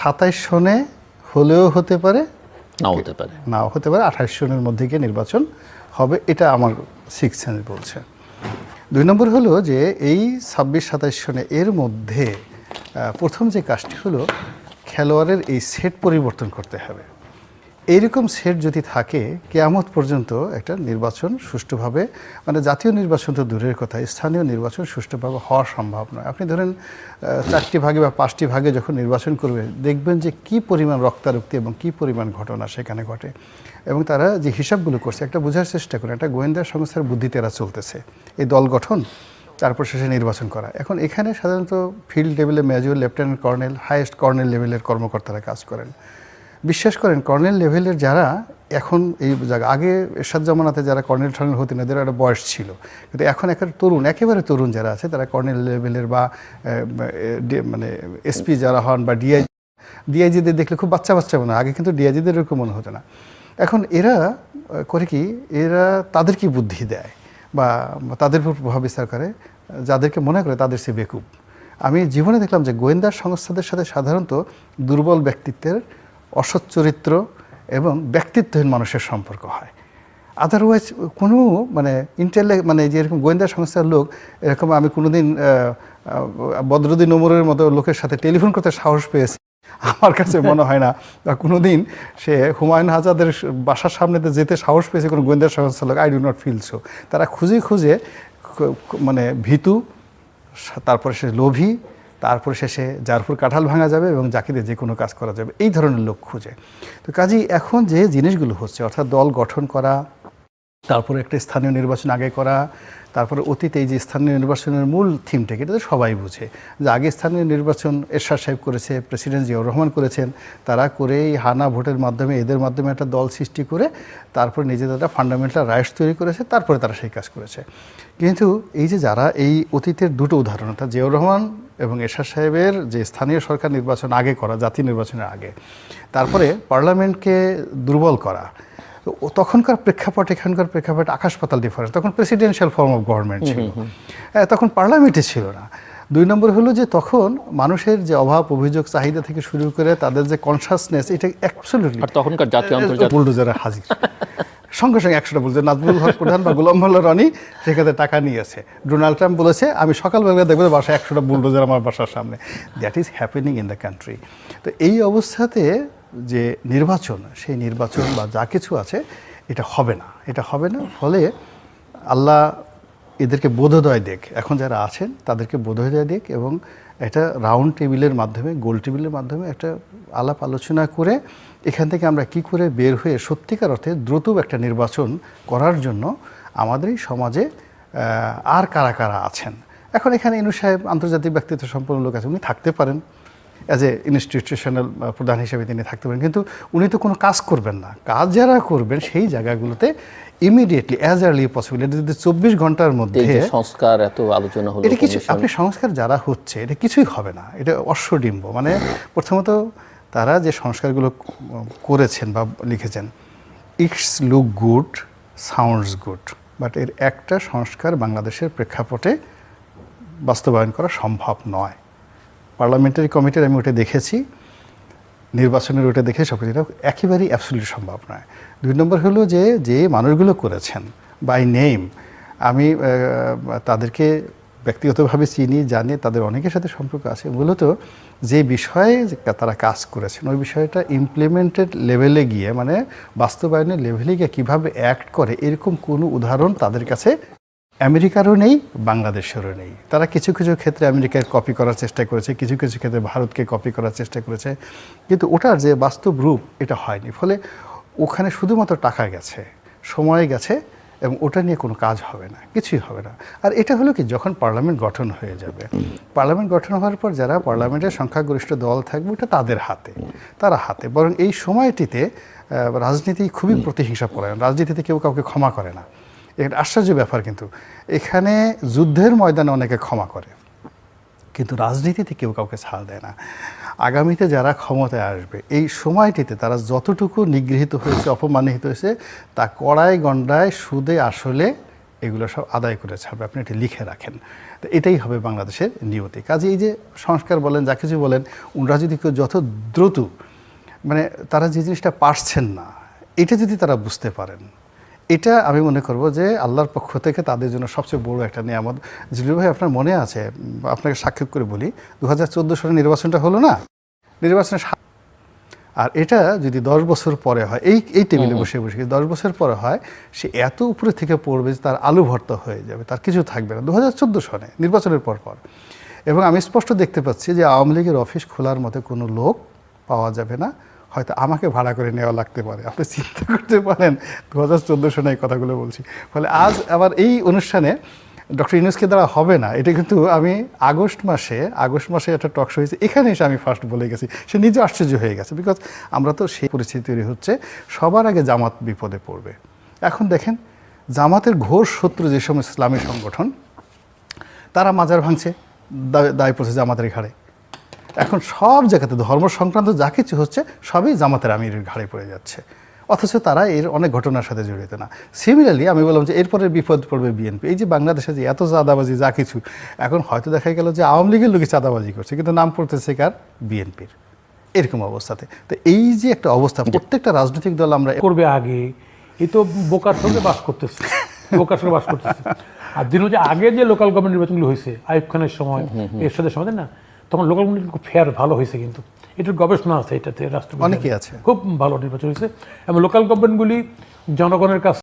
সাতাইশ সনে হলেও হতে পারে। নাও হতে পারে। নাও হতে পারে। আঠাশ সনের মধ্যে গিয়ে নির্বাচন হবে এটা আমার সিক্স সেন্স বলছে। দুই নম্বর হলো যে এই ছাব্বিশ সাতাইশ সনে এর মধ্যে প্রথম যে কাজটি হলো খেলোয়াড়ের এই সেট পরিবর্তন করতে হবে। এইরকম সেট যদি থাকে, কেয়ামত পর্যন্ত একটা নির্বাচন সুষ্ঠুভাবে মানে জাতীয় নির্বাচন তো দূরের কথা, স্থানীয় নির্বাচন সুষ্ঠুভাবে হওয়া সম্ভব নয়। আপনি ধরেন চারটি ভাগে বা পাঁচটি ভাগে যখন নির্বাচন করবে, দেখবেন যে কি পরিমাণ রক্তারক্তি এবং কি পরিমাণ ঘটনা সেখানে ঘটে। এবং তারা যে হিসাবগুলো করছে, একটা বোঝার চেষ্টা করে একটা গোয়েন্দা সংস্থার বুদ্ধিতে এরা চলতেছে। এই দল গঠন, তারপর শেষে নির্বাচন করা। এখন এখানে সাধারণত ফিল্ড লেভেলে major lieutenant colonel, highest colonel লেভেলের কর্মকর্তারা কাজ করেন। বিশ্বাস করেন, কর্নেল লেভেলের যারা এখন এই জায়গা, আগে এরশাদ জামানাতে যারা কর্নেল টর্নেল হতেন, এদের একটা বয়স ছিল। কিন্তু এখন একেবারে তরুণ একেবারে তরুণ যারা আছে, তারা কর্নেল লেভেলের বা মানে এসপি যারা হন বা ডিআই, ডিআইজিদের দেখলে খুব বাচ্চা বাচ্চা মনে হয়। আগে কিন্তু ডিআইজিদের এরকম মনে হতো না। এখন এরা করে কি, এরা তাদের কি বুদ্ধি দেয়? বা তাদের উপর প্রভাব বিস্তার করে? যাদেরকে মনে করে তাদের সে বেকুব। আমি জীবনে দেখলাম যে গোয়েন্দা সংস্থাদের সাথে সাধারণত দুর্বল ব্যক্তিত্বের অসৎ চরিত্র এবং ব্যক্তিত্বহীন মানুষের সম্পর্ক হয়। আদারওয়াইজ কোনো মানে ইন্টেলে মানে যে এরকম গোয়েন্দা সংস্থার লোক, এরকম আমি কোনোদিন বদরুদ্দিন ওমরের মতো লোকের সাথে টেলিফোন করতে সাহস পেয়েছি। আমার কাছে মনে হয় না। বা কোনোদিন সে হুমায়ুন আজাদের বাসার সামনেতে যেতে সাহস পেয়েছে কোনো গোয়েন্দা সংস্থার লোক I do not feel so তারা খুঁজে খুঁজে মানে ভীতু তারপরে সে লোভী তারপরে শেষে যার উপর কাঁঠাল ভাঙা যাবে এবং দিয়ে যে কোনো কাজ করা যাবে। এই ধরনের লোক খুঁজে। তো কাজেই এখন যে জিনিসগুলো হচ্ছে, অর্থাৎ দল গঠন করা তারপরে একটা স্থানীয় নির্বাচন আগে করা, তারপরে অতীতে এই যে স্থানীয় নির্বাচনের মূল থিমটাকে এটা তো সবাই বুঝে। যে আগে স্থানীয় নির্বাচন এরশাদ সাহেব করেছে, প্রেসিডেন্ট জিয়াউর রহমান করেছেন, তারা করে এই হানা ভোটের মাধ্যমে এদের মাধ্যমে একটা দল সৃষ্টি করে, তারপরে নিজেদের একটা ফান্ডামেন্টাল রাইটস তৈরি করেছে, তারপরে তারা সেই কাজ করেছে। কিন্তু এই যে যারা এই অতীতের দুটো উদাহরণ, অর্থাৎ জিয়াউর রহমান এবং এরশাদ সাহেবের যে স্থানীয় সরকার নির্বাচন আগে করা, জাতীয় নির্বাচনের আগে, তারপরে পার্লামেন্টকে দুর্বল করা তো তখনকার প্রেক্ষাপট এখানকার প্রেক্ষাপট আকাশ পাতাল ডিফারেন্স তখন প্রেসিডেন্সিয়াল ফর্ম অফ গভর্নমেন্ট ছিল। হ্যাঁ, তখন পার্লামেন্টে ছিল না। দুই নম্বর হলো যে তখন মানুষের যে অভাব অভিযোগ চাহিদা থেকে শুরু করে তাদের যে কনসাসনেস এটা অ্যাবসলিউটলি তখনকার জাতীয় আন্তর্জাতিক বুলডোজারে হাজির। সঙ্গে সঙ্গে একশোটা বলছে নাজমুল হক প্রধান বা গোলাম মোল্লা রনি সেখানে টাকা নিয়েছে। ডোনাল্ড ট্রাম্প বলেছে আমি সকালবেলা দেখব বাসায় একশোটা বুলডোজার আমার বাসার সামনে। That is happening in the country তো এই অবস্থাতে যে নির্বাচন, সেই নির্বাচন বা যা কিছু আছে, এটা হবে না। এটা হবে না, ফলে আল্লাহ এদেরকে বোধোদয় দেখ। এখন যারা আছেন, তাদেরকে বোধোদয় দেখ এবং একটা রাউন্ড টেবিলের মাধ্যমে গোল টেবিলের মাধ্যমে একটা আলাপ আলোচনা করে এখান থেকে আমরা কি করে বের হয়ে সত্যিকার অর্থে দ্রুত একটা নির্বাচন করার জন্য আমাদের এই সমাজে আর কারা কারা আছেন? এখন এখানে ইনু সাহেব আন্তর্জাতিক ব্যক্তিত্ব সম্পন্ন লোক আছে, উনি থাকতে পারেন। অ্যাজ এ ইনস্টিটিউশনাল প্রধান হিসেবে তিনি থাকতে পারেন। কিন্তু উনি তো কোনো কাজ করবেন না। কাজ যারা করবেন সেই জায়গাগুলোতে ইমিডিয়েটলি অ্যাজ আর্লি পসিবল এটা যদি চব্বিশ ঘণ্টার মধ্যে সংস্কার এত আলোচনা হলো এটা কিছু আপনি সংস্কার যারা হচ্ছে এটা কিছুই হবে না। এটা অশ্বডিম্ব। মানে প্রথমত তারা যে সংস্কারগুলো করেছেন বা লিখেছেন it's look good sounds good. But এর একটা সংস্কার বাংলাদেশের প্রেক্ষাপটে বাস্তবায়ন করা সম্ভব নয়। পার্লামেন্টারি কমিটির আমি ওটা দেখেছি, নির্বাচনের ওটা দেখে সব কিছু একেবারেই অ্যাবসলিউট সম্ভব নয়। দুই নম্বর হলো যে যে মানুষগুলো করেছেন বাই নেম আমি তাদেরকে ব্যক্তিগতভাবে চিনি, জানি, তাদের অনেকের সাথে সম্পর্ক আছে। মূলত যে বিষয়ে তারা কাজ করেছেন, ওই বিষয়টা ইমপ্লিমেন্টেড লেভেলে গিয়ে মানে বাস্তবায়নের লেভেলে গিয়ে কীভাবে অ্যাক্ট করে, এরকম কোনো উদাহরণ তাদের কাছে আমেরিকারও নেই, বাংলাদেশেরও নেই। তারা কিছু কিছু ক্ষেত্রে আমেরিকার কপি করার চেষ্টা করেছে, কিছু কিছু ক্ষেত্রে ভারতকে কপি করার চেষ্টা করেছে। কিন্তু ওটার যে বাস্তব রূপ, এটা হয়নি। ফলে ওখানে শুধুমাত্র টাকা গেছে, সময় গেছে এবং ওটা নিয়ে কোনো কাজ হবে না, কিছুই হবে না। আর এটা হলো কি, যখন পার্লামেন্ট গঠন হয়ে যাবে, পার্লামেন্ট গঠন হওয়ার পর যারা পার্লামেন্টের সংখ্যাগরিষ্ঠ দল থাকবে, ওটা তাদের হাতে, তারা হাতে। বরং এই সময়টিতে রাজনীতি খুবই প্রতিহিংসা পরায়ণ রাজনীতিতে কেউ কাউকে ক্ষমা করে না। এটা আশ্চর্য ব্যাপার কিন্তু। এখানে যুদ্ধের ময়দানে অনেকে ক্ষমা করে। কিন্তু রাজনীতিতে কেউ কাউকে ছাড় দেয় না। আগামীতে যারা ক্ষমতায় আসবে, এই সময়টিতে তারা যতটুকু নিগৃহীত হয়েছে, অপমানিত হয়েছে, তা কড়াই গন্ডায় সুদে আসলে এগুলো সব আদায় করে ছাড়বে। আপনি এটি লিখে রাখেন। তো এটাই হবে বাংলাদেশের নিয়তি। কাজে এই যে সংস্কার বলেন, যা কিছু বলেন ওনারা যদি কেউ যত দ্রুত মানে তারা যে জিনিসটা পারছেন না, এটা যদি তারা বুঝতে পারেন এটা আমি মনে করব যে আল্লাহর পক্ষ থেকে তাদের জন্য সবচেয়ে বড় একটা নিয়ামত। জিলু ভাই আপনার মনে আছে? আপনাকে সাক্ষাৎ করে বলি দু হাজার চোদ্দ সালে নির্বাচনটা হলো না? নির্বাচনের আর এটা যদি দশ বছর পরে হয় এই এই টেবিলে বসে বসে দশ বছর পরে হয় সে এত উপরে থেকে পড়বে যে তার আলু ভর্তা হয়ে যাবে তার কিছু থাকবে না। দু হাজার চোদ্দ সনে নির্বাচনের পর পর। এবং আমি স্পষ্ট দেখতে পাচ্ছি যে আওয়ামী লীগের অফিস খোলার মতো কোনো লোক পাওয়া যাবে না। হয়তো আমাকে ভাড়া করে নেওয়া লাগতে পারে। আপনি চিন্তা করতে পারেন দু হাজার চোদ্দ সনে এই কথাগুলো বলছি। ফলে আজ আবার এই অনুষ্ঠানে ডক্টর ইউনুসকে দ্বারা হবে না। এটা কিন্তু আমি আগস্ট মাসে আগস্ট মাসে একটা টক শো হয়েছে, এখানে এসে আমি ফার্স্ট বলে গেছি। সে নিজে আশ্চর্য হয়ে গেছে বিকজ আমরা তো সেই পরিস্থিতি তৈরি হচ্ছে, সবার আগে জামাত বিপদে পড়বে। এখন দেখেন, জামাতের ঘোর শত্রু যে সমস্ত ইসলামী সংগঠন, তারা মাজার ভাঙছে দায় পড়ছে জামাতের ঘাড়ে। এখন সব জায়গাতে ধর্ম সংক্রান্ত যা কিছু হচ্ছে সবই জামাতের আমিরের ঘাড়ে পড়ে যাচ্ছে। অথচ তারা এর অনেক ঘটনার সাথে জড়িত না। সিমিলারলি আমি বললাম যে এরপরে বিপদ পড়বে বিএনপি এই যে বাংলাদেশে যে এত চাঁদাবাজি যা কিছু এখন হয়তো দেখা গেল যে আওয়ামী লীগের লোকে চাঁদাবাজি করছে কিন্তু নাম পড়তেছে কার? বিএনপির এরকম অবস্থাতে। তো এই যে একটা অবস্থা প্রত্যেকটা রাজনৈতিক দল আমরা করবে আগে এই তো বোকার সঙ্গে বাস করতেছে বোকার সঙ্গে বাস করতেছে। আর দিন যে আগে যে লোকাল গভর্নমেন্ট নির্বাচনগুলো হয়েছে আইব খানের সময় এরশাদের সময় না? তখন লোকাল গভর্নমেন্ট খুব ফেয়ার ভালো হয়েছে কিন্তু। এটার গবেষণা আছে এটাতে রাষ্ট্র অনেকেই আছে। খুব ভালো নির্বাচন হয়েছে। এবং লোকাল গভর্নমেন্টগুলি জনগণের কাছ